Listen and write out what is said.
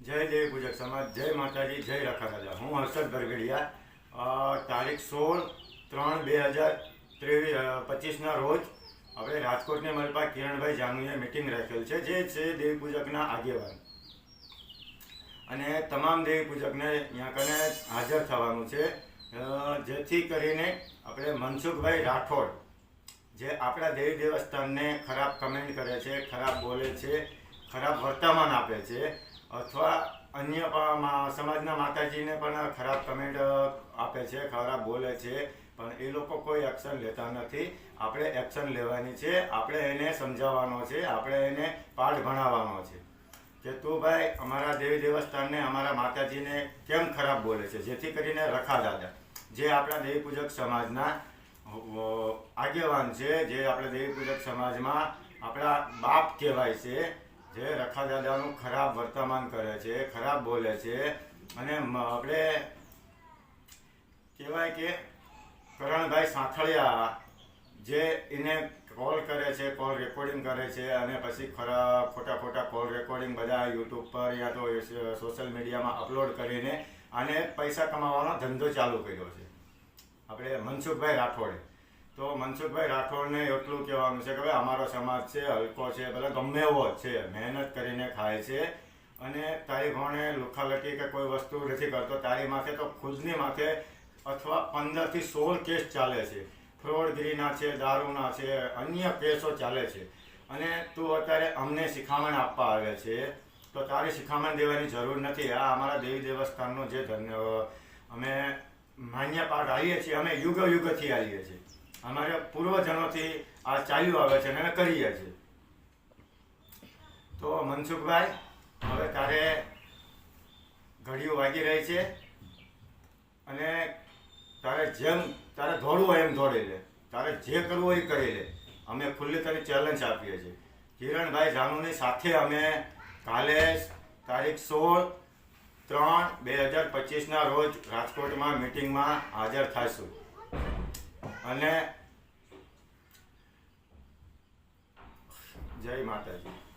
જય દેવ પૂજક સમાજ, જય માતાજી, જય રખા રાજા હું હર્ષદ બરગડિયા તારીખ સોળ ત્રણ બે હજાર ત્રેવીસ પચીસના રોજ આપણે રાજકોટને મળતા કિરણભાઈ જાનુએ મિટિંગ રાખેલ છે, જે છે દેવી પૂજકના આગેવાન. અને તમામ દેવી પૂજકને અહીંયા કને હાજર થવાનું છે. જેથી કરીને આપણે મનસુખભાઈ રાઠોડ, જે આપણા દેવી દેવસ્થાનને ખરાબ કમેન્ટ કરે છે, ખરાબ બોલે છે, ખરાબ વર્તમાન આપે છે અથવા અન્ય સમાજના માતાજીને પણ ખરાબ કમેન્ટ આપે છે, ખરાબ બોલે છે, પણ એ લોકો કોઈ એક્શન લેતા નથી. આપણે એક્શન લેવાની છે, આપણે એને સમજાવવાનો છે, આપણે એને પાઠ ભણાવવાનો છે. કે તું ભાઈ, અમારા દેવી દેવસ્થાનને, અમારા માતાજીને કેમ ખરાબ બોલે છે? જેથી કરીને રખા દાદા, જે આપણા દેવી પૂજક સમાજના આગેવાન છે, જે આપણા દેવી પૂજક સમાજમાં આપણા બાપ કહેવાય છે જે રખા દાદાનું ખરાબ વર્તમાન કરે છે, ખરાબ બોલે છે, અને આપણે કહેવાય કે કરણભાઈ સાંથળિયા જે એને કોલ કરે છે, કોલ રેકોર્ડિંગ કરે છે, અને પછી ખરા, ખોટા ખોટા કોલ રેકોર્ડિંગ બધા યુટ્યુબ પર યા તો સોશિયલ મીડિયામાં અપલોડ કરીને આને પૈસા કમાવાનો ધંધો ચાલુ કર્યો છે. આપણે મનસુખભાઈ રાઠોડે તો મનસુખભાઈ રાઠોડને એટલું કહેવાનું છે કે ભાઈ અમારો સમાજ છે, હલકો છે, ભલે ગમે એવો છે, મહેનત કરીને ખાય છે. અને તારી ભણે લુખાલકી કે કોઈ વસ્તુ નથી કરતો, તારી માથે તો ખુદની માથે અથવા પંદરથી સોળ કેસ ચાલે છે. ફ્રોડગીરીના છે, દારૂના છે, અન્ય કેસો ચાલે છે. અને તું અત્યારે અમને શિખામણ આપવા આવે છે, તો તારી શિખામણ દેવાની જરૂર નથી. આ અમારા દેવી દેવસ્થાનનો જે ધન્ય અમે માન્ય પાઠ આવીએ છીએ, અમે યુગ યુગથી આવીએ છીએ. અમારે પૂર્વજનોથી આ ચાલ્યું આવે છે અને કરીએ છીએ તો મનસુખભાઈ, હવે તારે ઘડીઓ વાગી રહી છે અને તારે જેમ, તારે દોડવું હોય એમ દોડી લે. તારે જે કરવું હોય એ કરી લે. અમે ખુલ્લી તારી ચેલેન્જ આપીએ છીએ. કિરણભાઈ જાનુની સાથે અમે કાલે તારીખ સોળ ત્રણ બે હજાર પચીસના રોજ રાજકોટમાં મિટિંગમાં હાજર થઈશું. અને જય માતાજી.